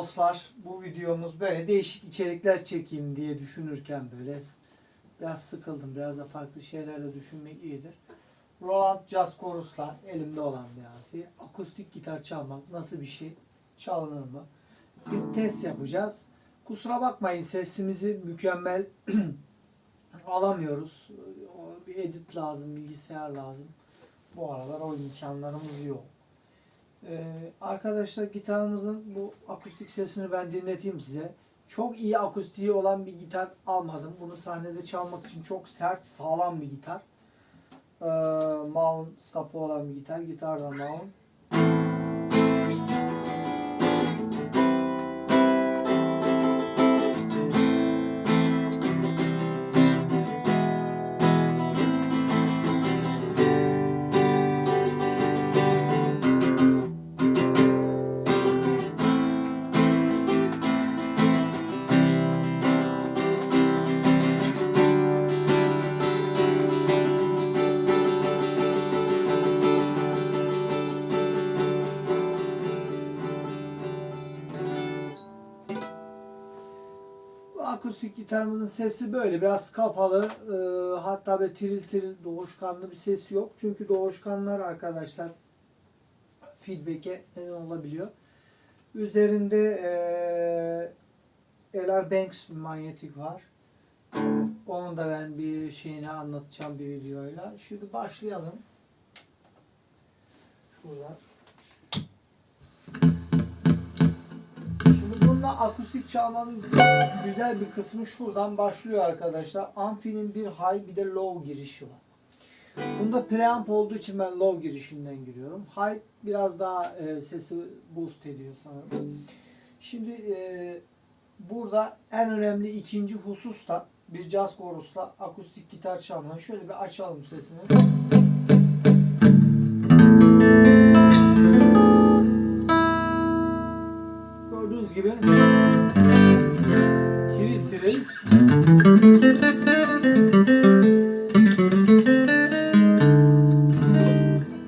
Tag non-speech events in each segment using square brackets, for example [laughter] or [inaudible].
dostlar. Bu videomuz böyle değişik içerikler çekeyim diye düşünürken böyle biraz sıkıldım. Biraz da farklı şeyler de düşünmek iyidir. Roland Jazz Chorus'la elimde olan bir aleti. Akustik gitar çalmak nasıl bir şey? Çalınır mı? Bir test yapacağız. Kusura bakmayın sesimizi mükemmel [clears throat] alamıyoruz. Bir edit lazım, bilgisayar lazım. Bu aralar o imkanlarımız yok. Ee, arkadaşlar gitarımızın bu akustik sesini ben dinleteyim size. Çok iyi akustiği olan bir gitar almadım. Bunu sahnede çalmak için çok sert, sağlam bir gitar. Ee, mount sapı olan bir gitar. Gitar da mount. Akustik gitarımızın sesi böyle biraz kapalı. Ee, hatta böyle tiril tiril doğuşkanlı bir sesi yok. Çünkü doğuşkanlar arkadaşlar feedback'e neden olabiliyor. Üzerinde eee LR Banks manyetik var. Onun da ben bir şeyini anlatacağım bir videoyla. Şimdi başlayalım. Şurada. Bununla akustik çalmanın güzel bir kısmı şuradan başlıyor arkadaşlar. Amfinin bir high bir de low girişi var. Bunda preamp olduğu için ben low girişinden giriyorum. High biraz daha e, sesi boost ediyor sanırım. Şimdi e, burada en önemli ikinci husus da bir caz korusla akustik gitar çalma. Şöyle bir açalım sesini. Gördüğünüz gibi tiril tiril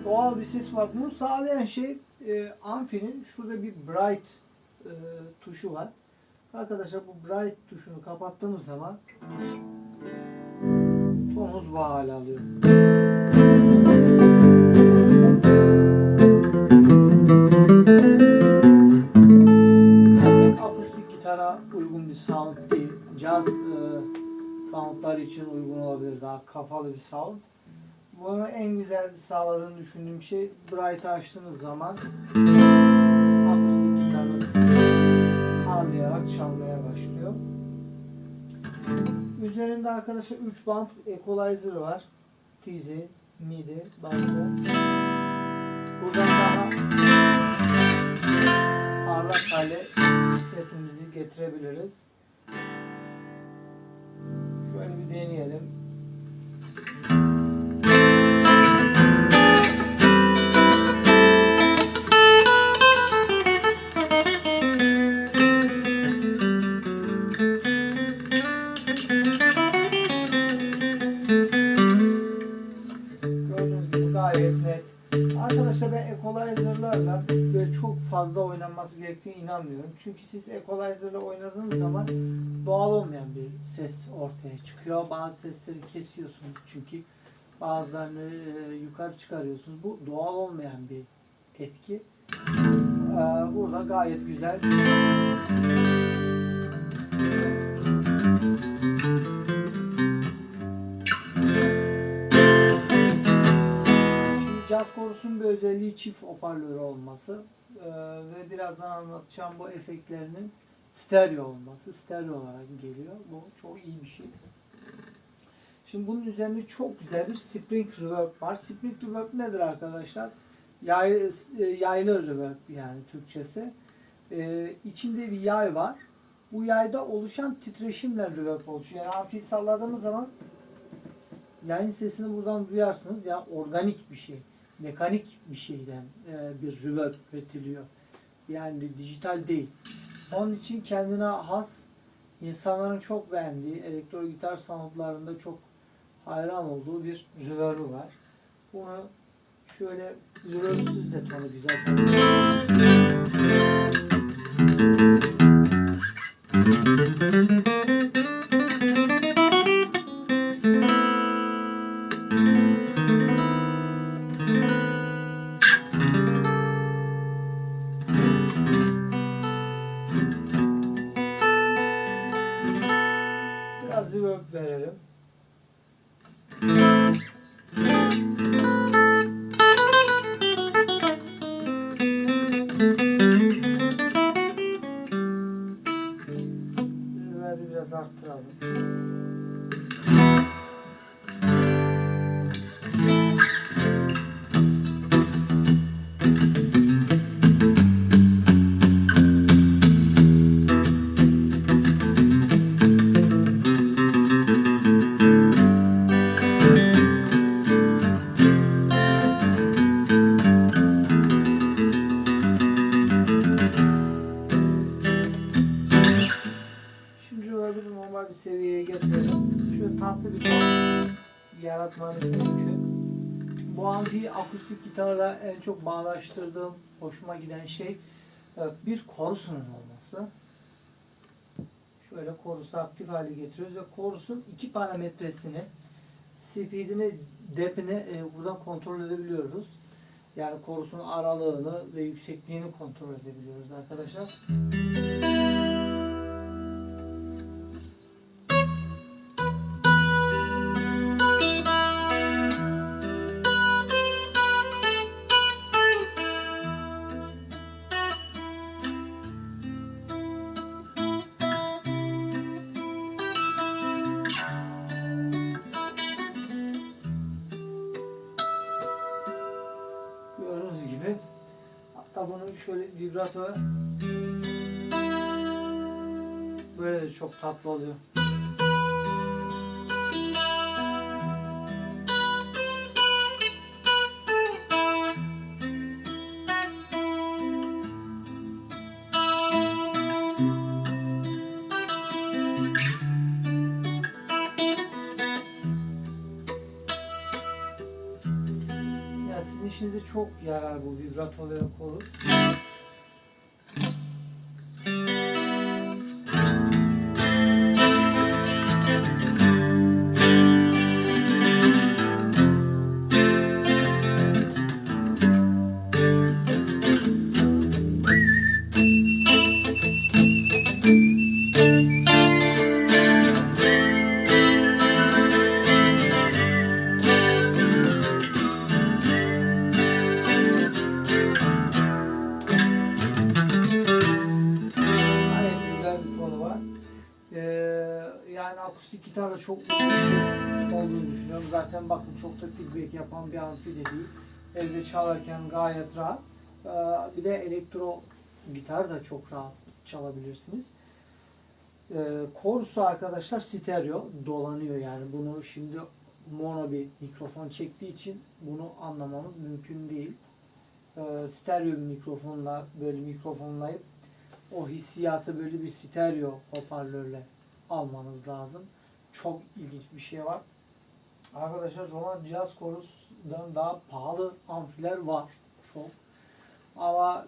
doğal bir ses var. Bunu sağlayan şey e, amfinin şurada bir bright e, tuşu var. Arkadaşlar bu bright tuşunu kapattığımız zaman tonumuz bu hale alıyor. Caz e, soundlar için uygun olabilir. Daha kafalı bir sound. Bunu en güzel sağladığını düşündüğüm şey Bright açtığınız zaman akustik gitarınız parlayarak çalmaya başlıyor. Üzerinde arkadaşlar 3 band equalizer var. TZ, MIDI, bası. Buradan daha parlak hale sesimizi getirebiliriz. Şöyle bir deneyelim. Gayet. Arkadaşlar ben equalizer'larla böyle çok fazla oynanması gerektiğine inanmıyorum. Çünkü siz equalizer'la oynadığınız zaman doğal olmayan bir ses ortaya çıkıyor. Bazı sesleri kesiyorsunuz çünkü bazılarını e, yukarı çıkarıyorsunuz. Bu doğal olmayan bir etki. Ee, Burada gayet güzel. Caz korusunun bir özelliği çift hoparlörü olması Ee, ve birazdan anlatacağım bu efektlerinin stereo olması. Stereo olarak geliyor. Bu çok iyi bir şey. Şimdi bunun üzerinde çok güzel bir spring reverb var. Spring reverb nedir arkadaşlar? Yay, e, yaylı reverb yani Türkçesi. Ee, içinde bir yay var. Bu yayda oluşan titreşimle reverb oluşuyor. Yani amfi salladığımız zaman yayın sesini buradan duyarsınız. Yani organik bir şey, mekanik bir şeyden e, bir reverb üretiliyor. Yani dijital değil. Onun için kendine has, insanların çok beğendiği, elektro gitar soundlarında çok hayran olduğu bir reverb'ü var. Bunu şöyle reverb'süz de tonu güzel. Arttıralım. Yaratmanız mümkün. Bu amfi akustik gitarla en çok bağdaştırdığım, hoşuma giden şey e, bir korusunun olması. Şöyle korusu aktif hale getiriyoruz ve korusun iki parametresini speedini, depini e, buradan kontrol edebiliyoruz. Yani korusunun aralığını ve yüksekliğini kontrol edebiliyoruz arkadaşlar. Şöyle vibrato böyle de çok tatlı oluyor. İşinize çok yarar bu vibrato ve korus. Akustik gitarla çok olduğunu düşünüyorum. Zaten bakın çok da feedback yapan bir amfi de değil. Evde çalarken gayet rahat. Ee, bir de elektro gitar da çok rahat çalabilirsiniz. Ee, Korusu arkadaşlar stereo dolanıyor yani bunu şimdi mono bir mikrofon çektiği için bunu anlamamız mümkün değil. Ee, stereo bir mikrofonla böyle mikrofonlayıp o hissiyatı böyle bir stereo hoparlörle almanız lazım. Çok ilginç bir şey var. Arkadaşlar Roland Jazz Chorus'dan daha pahalı amfiler var. Çok. Ama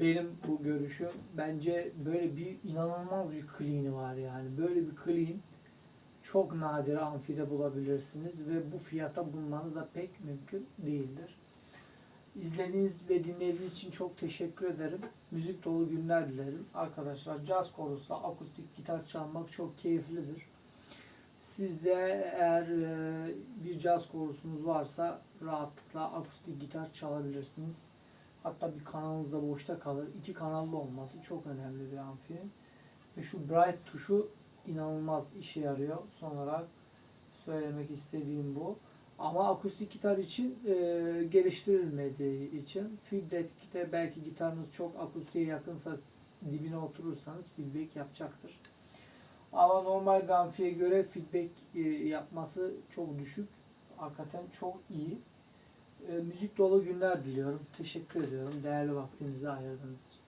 benim bu görüşüm bence böyle bir inanılmaz bir clean'i var yani. Böyle bir clean çok nadir amfide bulabilirsiniz ve bu fiyata bulmanız da pek mümkün değildir. İzlediğiniz ve dinlediğiniz için çok teşekkür ederim. Müzik dolu günler dilerim. Arkadaşlar caz korusu, akustik gitar çalmak çok keyiflidir. Siz de eğer e, bir caz korusunuz varsa rahatlıkla akustik gitar çalabilirsiniz. Hatta bir kanalınız da boşta kalır. İki kanallı olması çok önemli bir amfinin. Ve şu bright tuşu inanılmaz işe yarıyor. Son olarak söylemek istediğim bu. Ama akustik gitar için e, geliştirilmediği için feedback'te belki gitarınız çok akustiğe yakınsa dibine oturursanız feedback yapacaktır. Ama normal bir amfiye göre feedback e, yapması çok düşük. Hakikaten çok iyi. E, müzik dolu günler diliyorum. Teşekkür ediyorum. Değerli vaktinizi ayırdığınız için.